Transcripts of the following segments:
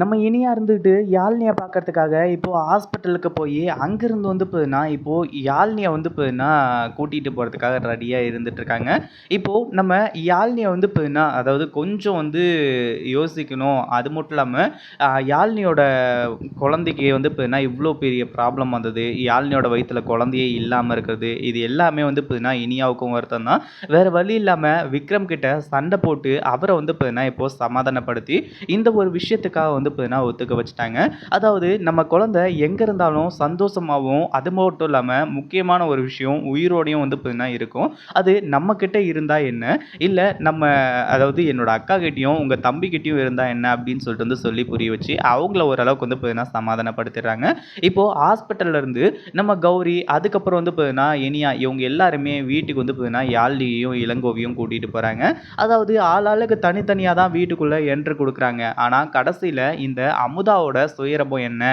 நம்ம இனியா இருந்துக்கிட்டு யாழ்னியை பார்க்கறதுக்காக இப்போது ஹாஸ்பிட்டலுக்கு போய் அங்கேருந்து வந்து போதுன்னா இப்போது யாழ்னியை வந்து போதுன்னா கூட்டிகிட்டு போகிறதுக்காக ரெடியாக இருந்துகிட்ருக்காங்க இப்போது நம்ம யாழ்னியை வந்து போதுன்னா அதாவது கொஞ்சம் வந்து யோசிக்கணும். அது மட்டும் இல்லாமல் யாழ்னியோட குழந்தைக்கு வந்து போதுன்னா இவ்வளோ பெரிய ப்ராப்ளம் வந்தது. யாழ்னியோட வயிற்றில் குழந்தையே இல்லாமல் இருக்கிறது. இது எல்லாமே வந்து போதுன்னா இனியாவுக்கும் வருத்தம் தான். வேறு வழி இல்லாமல் விக்ரம் கிட்ட சண்டை போட்டு அவரை வந்து போதுன்னா இப்போது சமாதானப்படுத்தி இந்த ஒரு விஷயத்துக்காக வந்து பார்த்தீங்கன்னா ஒத்துக்க வச்சுட்டாங்க. அதாவது நம்ம குழந்தை எங்கே இருந்தாலும் சந்தோஷமாகவும் அது மட்டும் இல்லாமல் முக்கியமான ஒரு விஷயம் உயிரோடையும் வந்து பார்த்தீங்கன்னா இருக்கும். அது நம்மக்கிட்ட இருந்தால் என்ன? இல்லை நம்ம அதாவது என்னோட அக்கா கிட்டேயும் உங்கள் தம்பிக்கிட்டேயும் இருந்தால் என்ன அப்படின்னு சொல்லிட்டு வந்து சொல்லி புரிய வச்சு அவங்கள ஓரளவுக்கு வந்து பார்த்தீங்கன்னா சமாதானப்படுத்திடுறாங்க. இப்போது ஹாஸ்பிட்டல்ல இருந்து நம்ம கௌரி அதுக்கப்புறம் வந்து பார்த்தீங்கன்னா இனியா இவங்க எல்லாருமே வீட்டுக்கு வந்து பார்த்தீங்கன்னா யாழ்லியையும் இளங்கோவையும் கூட்டிகிட்டு போகிறாங்க அதாவது ஆளாளுக்கு தனித்தனியாக தான் வீட்டுக்குள்ளே என்ட்ரு கொடுக்குறாங்க. ஆனால் கடைசியில் இந்த அமுதாவோட சுயரபம் என்ன?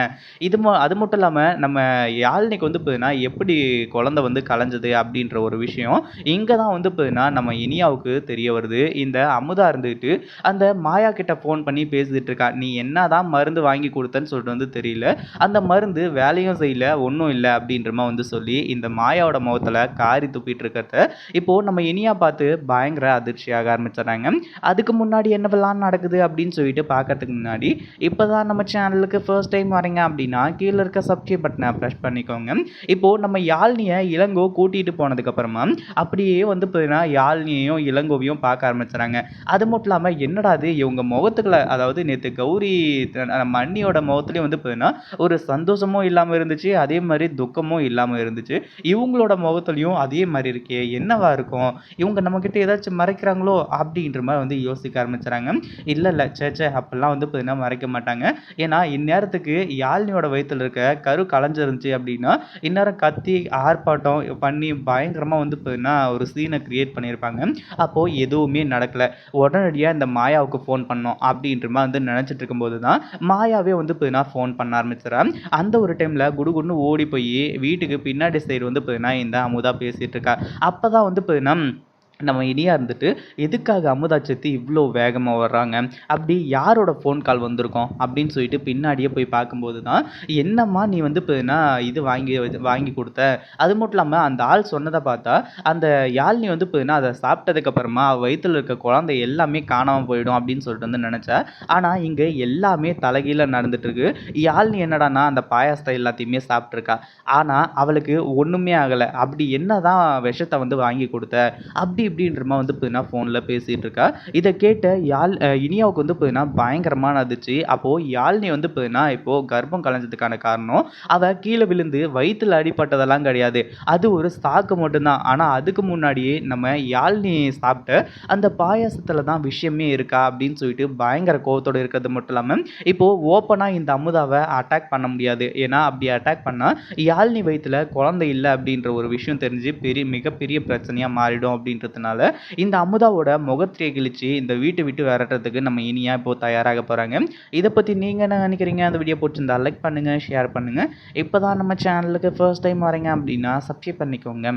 இது அது மட்டும் இல்லாமல் நம்ம யாழ்னிக்கு வந்து பார்த்தீங்கன்னா எப்படி குழந்த வந்து கலைஞ்சது அப்படின்ற ஒரு விஷயம் இங்கே தான் வந்து பார்த்தீங்கன்னா நம்ம இனியாவுக்கு தெரிய வருது. இந்த அமுதா இருந்துக்கிட்டு அந்த மாயா கிட்ட ஃபோன் பண்ணி பேசிட்டு இருக்கா. நீ என்ன தான் மருந்து வாங்கி கொடுத்தன்னு சொல்லிட்டு வந்து தெரியல. அந்த மருந்து வேலையும் செய்யல ஒன்றும் இல்லை அப்படின்றமா வந்து சொல்லி இந்த மாயாவோட முகத்தில் காரி துப்பிட்டு இருக்கிறத இப்போது நம்ம இனியா பார்த்து பயங்கர அதிர்ச்சியாக ஆரம்பிச்சிடுறாங்க. அதுக்கு முன்னாடி என்னவெல்லாம் நடக்குது அப்படின்னு சொல்லிட்டு பார்க்கறதுக்கு முன்னாடி இப்போ தான் நம்ம சேனலுக்கு ஃபர்ஸ்ட் டைம் வரீங்க அப்படின்னா கீழே இருக்க சப்ஸ்கிரைப் பட்டனை ப்ரெஷ் பண்ணிக்கோங்க. இப்போது நம்ம யாழ்னியை இளங்கோ கூட்டிகிட்டு போனதுக்கப்புறமா அப்படியே வந்து பார்த்தீங்கன்னா யாழ்னியையும் இளங்கோவையும் பார்க்க ஆரம்பிச்சுறாங்க. அது மட்டும் இல்லாமல் என்னடா அது இவங்க முகத்துக்குள்ள அதாவது நேற்று கௌரி த- நம்ம அண்ணியோட முகத்துலேயும் வந்து பார்த்தீங்கன்னா ஒரு சந்தோஷமும் இல்லாமல் இருந்துச்சு அதே மாதிரி துக்கமும் இல்லாமல் இருந்துச்சு. இவங்களோட முகத்துலையும் அதே மாதிரி இருக்கே என்னவா இருக்கும்? இவங்க நம்மக்கிட்ட ஏதாச்சும் மறைக்கிறாங்களோ அப்படின்ற மாதிரி வந்து யோசிக்க ஆரம்பிச்சுறாங்க. இல்லை இல்லை சே சே வந்து பார்த்தீங்கன்னா மறைக்க மாட்டாங்க. ஏன்னா இந்நேரத்துக்கு யாழ்னியோட வயித்துல இருக்க கரு கலைஞ்சிருந்துச்சு அப்படின்னா இந்நேரம் கத்தி ஆர்ப்பாட்டம் பண்ணி பயங்கரமாக வந்து பார்த்தீங்கன்னா ஒரு சீனை க்ரியேட் பண்ணியிருப்பாங்க. அப்போது எதுவுமே நடக்கலை. உடனடியாக இந்த மாயாவுக்கு ஃபோன் பண்ணோம் அப்படின்ற மாதிரி வந்து நினச்சிட்டு இருக்கும்போது தான் மாயாவே வந்து பார்த்தீங்கன்னா ஃபோன் பண்ண ஆரம்பிச்சிடறேன் அந்த ஒரு டைமில் குடுகுடுன்னு ஓடி போய் வீட்டுக்கு பின்னாடி சைடு வந்து பார்த்தீங்கன்னா இந்த அமுதா பேசிகிட்டு இருக்கா. அப்போ தான் வந்து பார்த்தீங்கன்னா நம்ம இனியா இருந்துட்டு எதுக்காக அமுதா சத்தி இவ்வளோ வேகமாக வர்றாங்க? அப்படி யாரோட ஃபோன் கால் வந்திருக்கோம்? அப்படின்னு சொல்லிட்டு பின்னாடியே போய் பார்க்கும்போது தான் என்னம்மா நீ வந்து இப்போனா இது வாங்கி வாங்கி கொடுத்த? அது மட்டும் இல்லாமல் அந்த ஆள் சொன்னதை பார்த்தா அந்த யாழ்னி வந்து பார்த்தீங்கன்னா அதை சாப்பிட்டதுக்கப்புறமா வயிற்றில் இருக்க குழந்தை எல்லாமே காணாமல் போயிடும் அப்படின்னு சொல்லிட்டு வந்து நினச்சா ஆனால் இங்கே எல்லாமே தலைகீழ நடந்துட்டுருக்கு யாழ்னி என்னடானா அந்த பாயாசத்தை எல்லாத்தையுமே சாப்பிட்ருக்கா ஆனால் அவளுக்கு ஒன்றுமே ஆகலை. அப்படி என்ன தான் விஷத்தை வந்து வாங்கி கொடுத்த? அப்படி இப்படின்றமா வந்து பார்த்தீங்கன்னா ஃபோனில் பேசிகிட்டு இருக்கா? இதை கேட்ட யாழ் இனியாவுக்கு வந்து பார்த்தீங்கன்னா பயங்கரமான அதிர்ச்சி. அப்போது யாழ்னி வந்து பார்த்தீங்கன்னா இப்போது கர்ப்பம் கலைஞ்சதுக்கான காரணம் அவள் கீழே விழுந்து வயிற்றில் அடிப்பட்டதெல்லாம் கிடையாது. அது ஒரு சாக்கு மட்டும்தான். ஆனால் அதுக்கு முன்னாடியே நம்ம யாழ்னி சாப்பிட்ட அந்த பாயாசத்தில் தான் விஷயமே இருக்கா அப்படின்னு சொல்லிட்டு பயங்கர கோவத்தோடு இருக்கிறது மட்டும் இல்லாமல் இப்போது ஓப்பனாக இந்த அமுதாவை அட்டாக் பண்ண முடியாது. ஏன்னா அப்படி அட்டாக் பண்ணால் யாழ்னி வயிற்றில் குழந்தை இல்லை அப்படின்ற ஒரு விஷயம் தெரிஞ்சு பெரிய மிகப்பெரிய பிரச்சனையாக மாறிடும் அப்படின்றதுனால இந்த அமுதாவோட முகத்திரையை கிழிச்சு இந்த வீட்டை விட்டு விரட்டுறதுக்கு நம்ம இனியா இப்போ தயாராக போகிறாங்க இதை பற்றி நீங்கள் என்ன நினைக்கிறீங்க? அந்த வீடியோ பிடிச்சிருந்தா லைக் பண்ணுங்கள் ஷேர் பண்ணுங்கள் இப்போ தான் நம்ம சேனலுக்கு ஃபர்ஸ்ட் டைம் வரீங்க அப்படின்னா சப்ஸ்கிரைப் பண்ணிக்கோங்க.